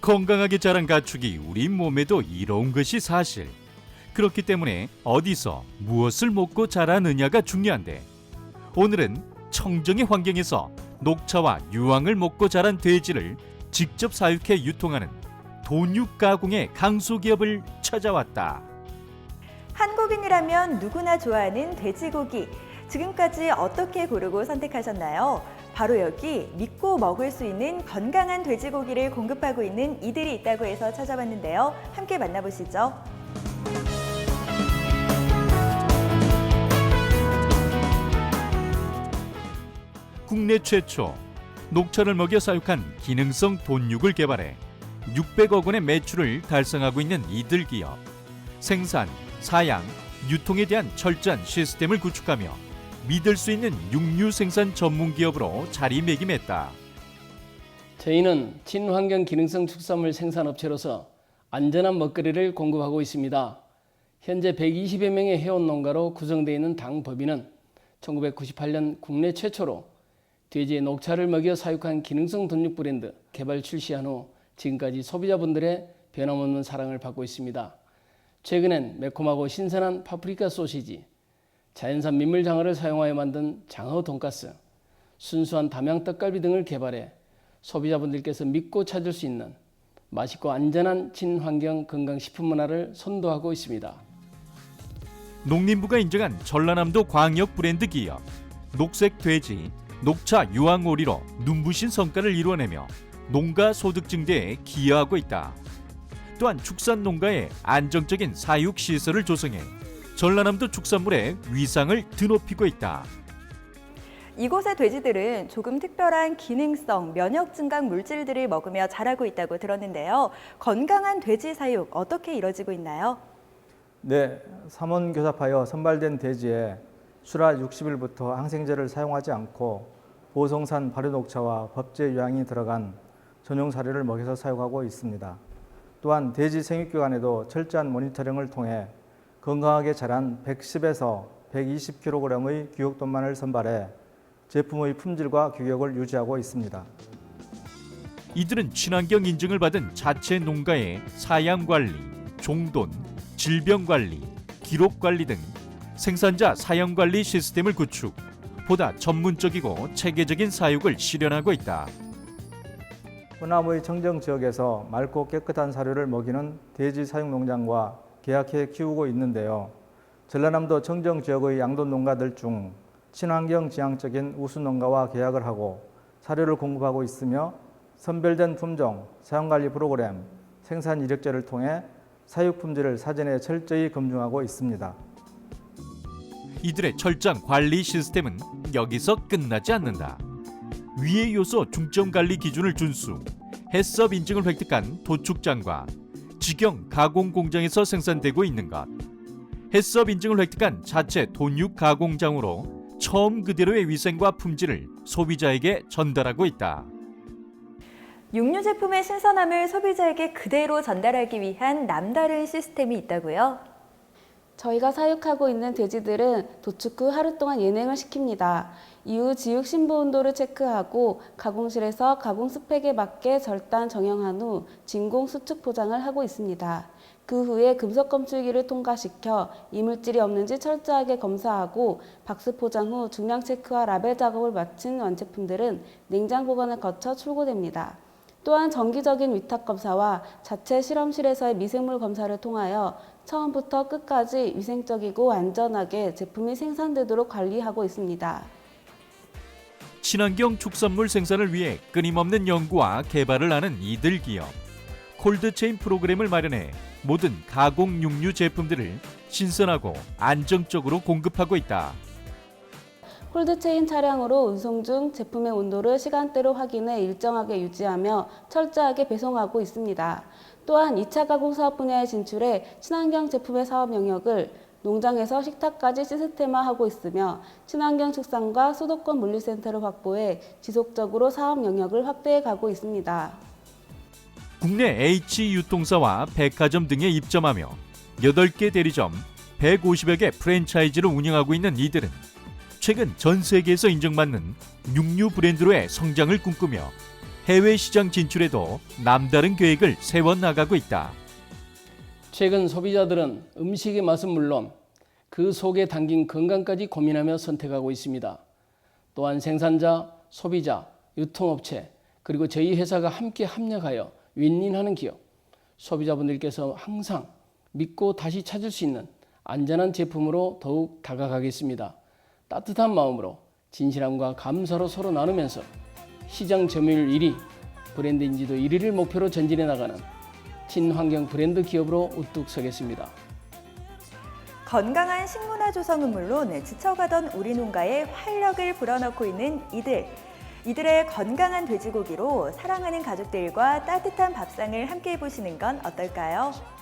건강하게 자란 가축이 우리 몸에도 이로운 것이 사실. 그렇기 때문에 어디서 무엇을 먹고 자라느냐가 중요한데 오늘은 청정의 환경에서 녹차와 유황을 먹고 자란 돼지를 직접 사육해 유통하는 돈육 가공의 강소 기업을 찾아왔다. 한국인이라면 누구나 좋아하는 돼지고기. 지금까지 어떻게 고르고 선택하셨나요? 바로 여기 믿고 먹을 수 있는 건강한 돼지고기를 공급하고 있는 이들이 있다고 해서 찾아봤는데요. 함께 만나보시죠. 국내 최초 녹차를 먹여 사육한 기능성 돈육을 개발해 600억 원의 매출을 달성하고 있는 이들 기업. 생산, 사양, 유통에 대한 철저한 시스템을 구축하며 믿을 수 있는 육류 생산 전문 기업으로 자리매김했다. 저희는 친환경 기능성 축산물 생산 업체로서 안전한 먹거리를 공급하고 있습니다. 현재 120여 명의 회원 농가로 구성되어 있는 당 법인은 1998년 국내 최초로 돼지의 녹차를 먹여 사육한 기능성 돈육 브랜드 개발 출시한 후 지금까지 소비자분들의 변함없는 사랑을 받고 있습니다. 최근엔 매콤하고 신선한 파프리카 소시지, 자연산 민물 장어를 사용하여 만든 장어 돈가스, 순수한 담양 떡갈비 등을 개발해 소비자분들께서 믿고 찾을 수 있는 맛있고 안전한 친환경 건강식품 문화를 선도하고 있습니다. 농림부가 인정한 전라남도 광역 브랜드 기업 녹색 돼지, 녹차 유황오리로 눈부신 성과를 이루어내며 농가 소득 증대에 기여하고 있다. 또한 축산 농가에 안정적인 사육 시설을 조성해 전라남도 축산물의 위상을 드높이고 있다. 이곳의 돼지들은 조금 특별한 기능성, 면역 증강 물질들을 먹으며 자라고 있다고 들었는데요. 건강한 돼지 사육 어떻게 이뤄지고 있나요? 네, 삼원 교잡하여 선발된 돼지에 수라 60일부터 항생제를 사용하지 않고 보성산 발효녹차와 법제 유황이 들어간 전용 사료를 먹여서 사육하고 있습니다. 또한 돼지 생육기간에도 철저한 모니터링을 통해 건강하게 자란 110에서 120kg의 규격돈만을 선발해 제품의 품질과 규격을 유지하고 있습니다. 이들은 친환경 인증을 받은 자체 농가의 사양 관리, 종돈, 질병 관리, 기록 관리 등 생산자 사양 관리 시스템을 구축, 보다 전문적이고 체계적인 사육을 실현하고 있다. 호남의 청정 지역에서 맑고 깨끗한 사료를 먹이는 돼지 사육 농장과 계약해 키우고 있는데요. 전라남도 청정 지역의 양돈 농가들 중 친환경 지향적인 우수 농가와 계약을 하고 사료를 공급하고 있으며 선별된 품종, 사용관리 프로그램, 생산 이력제를 통해 사육 품질을 사전에 철저히 검증하고 있습니다. 이들의 철저한 관리 시스템은 여기서 끝나지 않는다. 위의 요소 중점 관리 기준을 준수, 해썹 인증을 획득한 도축장과 직영 가공 공장에서 생산되고 있는 것, 해썹 인증을 획득한 자체 돈육 가공장으로 처음 그대로의 위생과 품질을 소비자에게 전달하고 있다. 육류 제품의 신선함을 소비자에게 그대로 전달하기 위한 남다른 시스템이 있다고요? 저희가 사육하고 있는 돼지들은 도축 후 하루 동안 예냉을 시킵니다. 이후 지육 신부 온도를 체크하고 가공실에서 가공 스펙에 맞게 절단 정형한 후 진공 수축 포장을 하고 있습니다. 그 후에 금속 검출기를 통과시켜 이물질이 없는지 철저하게 검사하고 박스 포장 후 중량 체크와 라벨 작업을 마친 완제품들은 냉장 보관을 거쳐 출고됩니다. 또한 정기적인 위탁 검사와 자체 실험실에서의 미생물 검사를 통하여 처음부터 끝까지 위생적이고 안전하게 제품이 생산되도록 관리하고 있습니다. 친환경 축산물 생산을 위해 끊임없는 연구와 개발을 하는 이들 기업. 콜드체인 프로그램을 마련해 모든 가공 육류 제품들을 신선하고 안정적으로 공급하고 있다. 콜드체인 차량으로 운송 중 제품의 온도를 시간대로 확인해 일정하게 유지하며 철저하게 배송하고 있습니다. 또한 2차 가공 사업 분야에 진출해 친환경 제품의 사업 영역을 농장에서 식탁까지 시스템화하고 있으며 친환경 축산과 수도권 물류센터를 확보해 지속적으로 사업 영역을 확대해 가고 있습니다. 국내 H 유통사와 백화점 등에 입점하며 8개 대리점, 150여 개 프랜차이즈를 운영하고 있는 이들은 최근 전 세계에서 인정받는 육류 브랜드로의 성장을 꿈꾸며 해외 시장 진출에도 남다른 계획을 세워 나가고 있다. 최근 소비자들은 음식의 맛은 물론 그 속에 담긴 건강까지 고민하며 선택하고 있습니다. 또한 생산자, 소비자, 유통업체, 그리고 저희 회사가 함께 합력하여 윈윈하는 기업, 소비자분들께서 항상 믿고 다시 찾을 수 있는 안전한 제품으로 더욱 다가가겠습니다. 따뜻한 마음으로 진실함과 감사로 서로 나누면서 시장 점유율 1위, 브랜드 인지도 1위를 목표로 전진해 나가는 친환경 브랜드 기업으로 우뚝 서겠습니다. 건강한 식문화 조성은 물론 지쳐가던 우리 농가에 활력을 불어넣고 있는 이들. 이들의 건강한 돼지고기로 사랑하는 가족들과 따뜻한 밥상을 함께 해보시는 건 어떨까요?